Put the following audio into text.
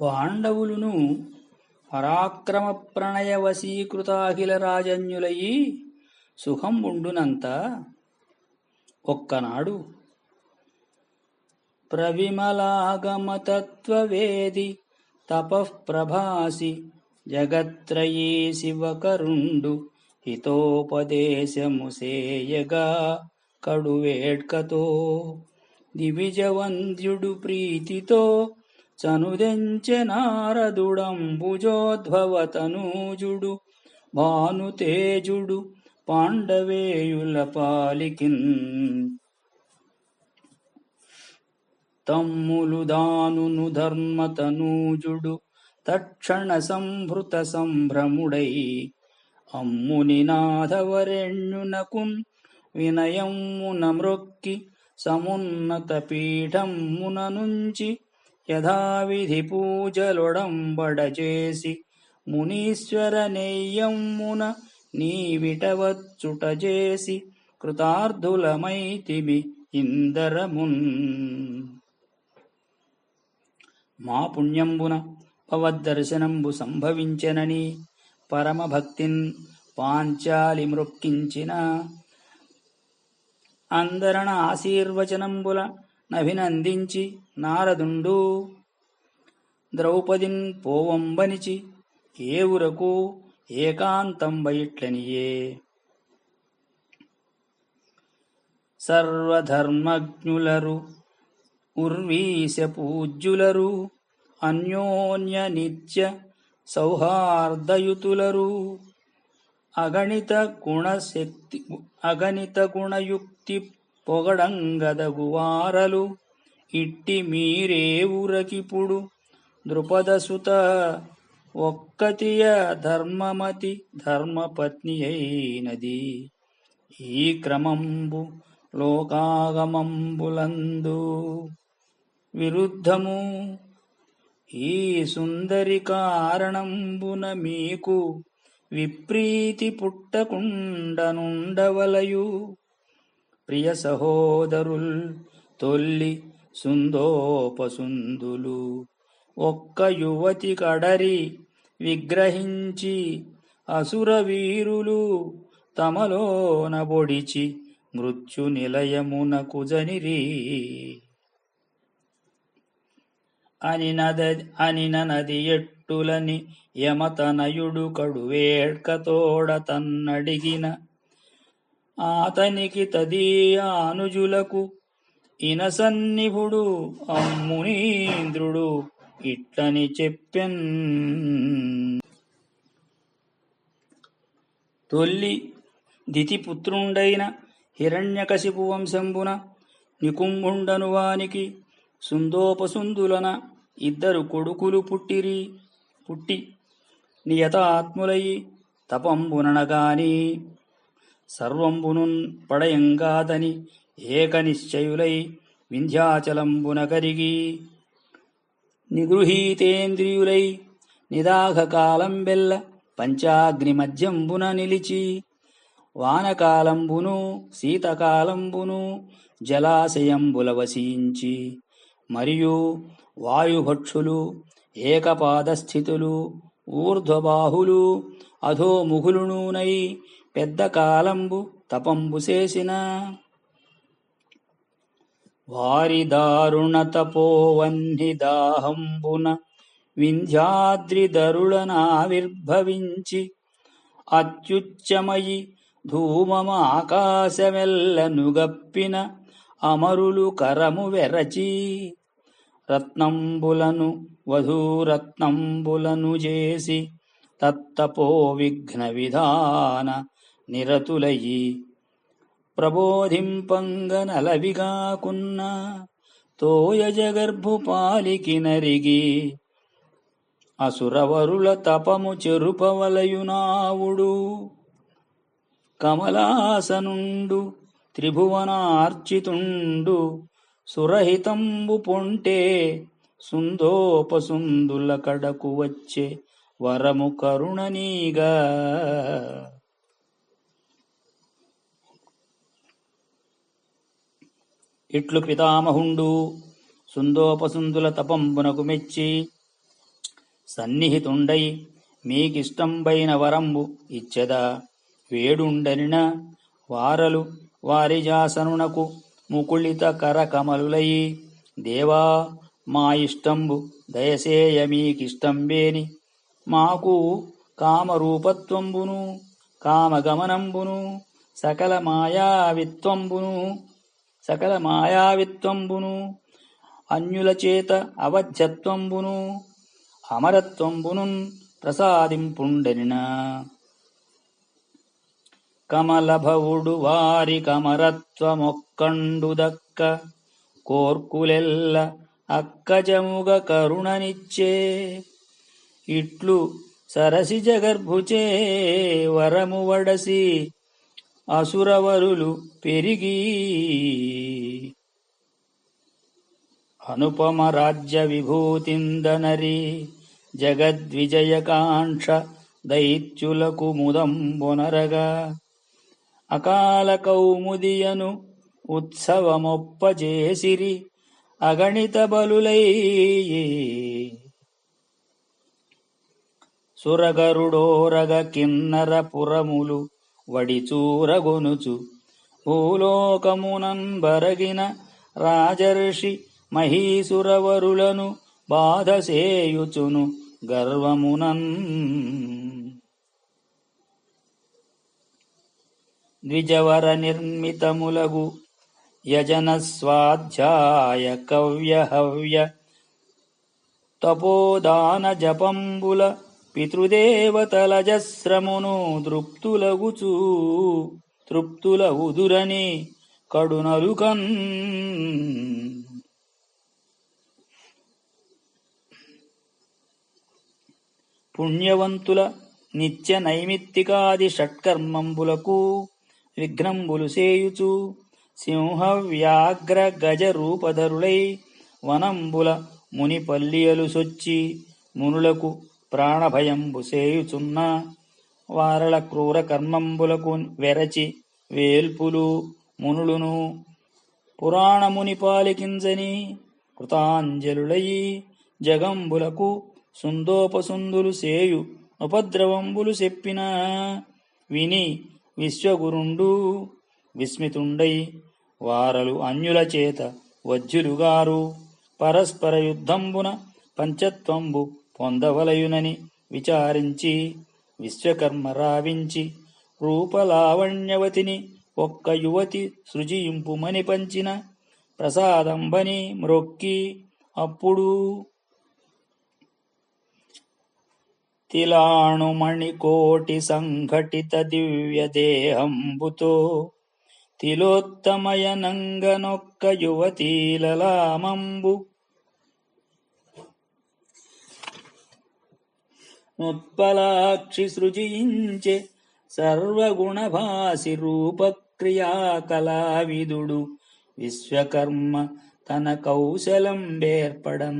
పాండవులును పరాక్రమ ప్రణయ వశీకృతాఖిల రాజన్యులయి సుఖంబుండునంత ఒక్కనాడు ప్రవిమలాగమతత్వవేది తపఃప్రభాసి జగత్రయీ శివకరుండు హితోపదేశము సేయగా కడువేడ్కతో దివిజవంద్యుడు ప్రీతితో చనుదెంచె నారదుడంబుజోద్భవతనూజుడు భానుతేజుడు పాండవేయుల పాలికిన్. తమ్ములు దానును ధర్మతనూజుడు తక్షణ సంభృత సంభ్రముడై. అమ్ముని నాథవరెణ్యునకున్ వినయమ్మున మృక్కి సమున్నత పీఠమ్మున నుంచి యథావిధి పూజలొడంబడచేసి మునీశ్వర నెయ్యమ్మున నీవిటవచ్చుట చేసి కృతార్థులమైతిమి ఇందరమున్. మా పుణ్యంబున భవద్దర్శనంబు సంభవించెనని పరమభక్తిన్ పాంచాలి మృక్కించిన అందరణ ఆశీర్వచనంబుల నభినందించి నారదుండు. ద్రౌపదిన్ పోవంబనిచి ఏవురకు ఏకాంతం బయట్లనియే. సర్వధర్మజ్ఞులరు ఉర్వీశ పూజ్యులరు అన్యోన్య నిత్య సౌహార్దయుతులరు. అగణిత గుణశక్తి అగణిత గుణయుక్తి పొగడంగదగువారలు ఇట్టి మీరేవురకిపుడు ద్రుపదసుత ఒక్కతియ ధర్మమతి ధర్మపత్ని అయినది ఈ క్రమంబు లోకాగమంబులందు విరుద్ధము. ఈ సుందరి కారణంబున మీకు విప్రీతి పుట్టకుండనుండవలయు. ప్రియ సహోదరుల్ తొల్లి సుందోపసుందులు. ఒక్క యువతి కడరి విగ్రహించి అసుర వీరులు తమలోన బొడిచి మృత్యు నిలయమునకు జనిరి అనినద అనిన నది ఎట్టులని యమతనయుడు కడువేడ్కతోడ తన్నడిగిన అతనికి తదీయ అనుజులకు ఇనసన్నిభుడు అమ్మునీంద్రుడు ఇట్లని చెప్పెన్. తొల్లి దితిపుత్రుండైన హిరణ్యకశిపు వంశంబున నికుంభుండను వానికి సుందోపసుందులన ఇద్దరు కొడుకులు పుట్టిరి పుట్టి నియతాత్ములయి తపంబుననగాని సర్వంబునున్ పడయంగాదని ఏకనిశ్చయులై వింధ్యాచలంబున కరిగి నిగృహీతేంద్రియులై నిదాఘకాలం బెల్ల నిలిచి. వానకాలంబును శీతకాలంబును జలాశయంబుల వసించి మరియు వాయుభక్షులు ఏకపాదస్థితులు ఊర్ధ్వబాహులు అధోముఖులునూనై పెద్ద కాలంబు తపంబు చేసిన. వారి దారుణ తపోవన్హి దాహంబున వింధ్యాద్రిదరుళనావిర్భవించి అత్యుచ్చమయి ధూమమాకాశమెల్లనుగప్పిన అమరులు కరము వెరచి రత్నంబులను వధూరత్నంబులను చేసి తత్తపో విఘ్న విధాన నిరతులయ్యి ప్రబోధింపంగనలవిగాకున్న తోయ పాలికి నరిగి అసురవరుల తపము చెరుపవలయునావుడు. కమలాసనుండు త్రిభువనార్చితుండు సురహితంబు పొంటే సుందోపసుందుల కడకు వచ్చే వరము కరుణనీగా. ఇట్లు పితామహుండు సుందోపసుందుల తపంబునకు మెచ్చి సన్నిహితుండై మీకిష్టంబైన వరంబు ఇచ్చెదా. వేడుండనిన వారలు వారిజాసనునకు ముకుళిత కరకమలులయి దేవా మా ఇష్టంబు దయసేయ మీకిష్టంబేని. మాకు కామరూపత్వంబును కామగమనంబును సకల మాయావిత్వంబును సకల మాయావిత్వంబును అన్యులచేత అవధ్యత్వంబును అమరత్వంబును ప్రసాదింపుండనిన. కమలభవుడు వారి కమరత్వమొక్కండు దక్క కోర్కులెల్ల అక్కజముగ కరుణనిచ్చే. ఇట్లు సరసి జగర్భుచే వరము వడసి అసురవరులు పెరిగి అనుపమ రాజ్య విభూతిందనరి జగద్విజయకాంక్ష దైత్యులకు ముదంబొనరగా. అకాల కౌముదియను ఉత్సవమొప్పజేసిరి అగణిత బలులై సురగరుడోరగ కిన్నర పురములు వడిచూరగొనుచు. భూలోకమునంబరగిన రాజర్షి మహీసురవరులను బాధసేయుచును గర్వమునన్. ద్విజవర నిర్మితములగు యజన స్వాధ్యాయ కవ్య హవ్య తపోదాన జపంబుల పితృదేవతలజస్రమును దృప్తులగుచూ తృప్తుల ఉదురని కడునలుకన్ పుణ్యవంతుల నిత్య నైమిత్తికాది షట్కర్మంబులకు విఘ్నంబులు సేయుచు సింహ వ్యాఘ్ర గజ రూపధరులై వనంబుల మునిపల్లియలు సొచ్చి మునులకు ప్రాణభయంబుసేయుచున్న వారల క్రూర కర్మంబులకు వెరచి వేల్పులు మునులును పురాణముని పాలికించని కృతాంజలులయి జగంబులకు సుందోపసుందులు సేయు ఉపద్రవంబులు చెప్పిన విని విశ్వగురుండు విస్మితుండై వారలు అన్యుల చేత వజ్జులుగారు పరస్పర యుద్ధంబున పంచత్వంబు పొందవలయునని విచారించి విశ్వకర్మ రావించి రూపలావణ్యవతిని ఒక్క యువతి సృజింపుమని పంచిన ప్రసాదంబని మ్రొక్కి అప్పుడు తిలాణుమణికోటి సంఘటిత దివ్య దేహంబుతో తిలోత్తమయనంగనొక్క యువతీలలామంబు ఉత్పలాక్షి సృజించే సర్వగుణభాసి రూపక్రియాకలావిదుడు విశ్వకర్మ తన కౌశలం బేర్పడం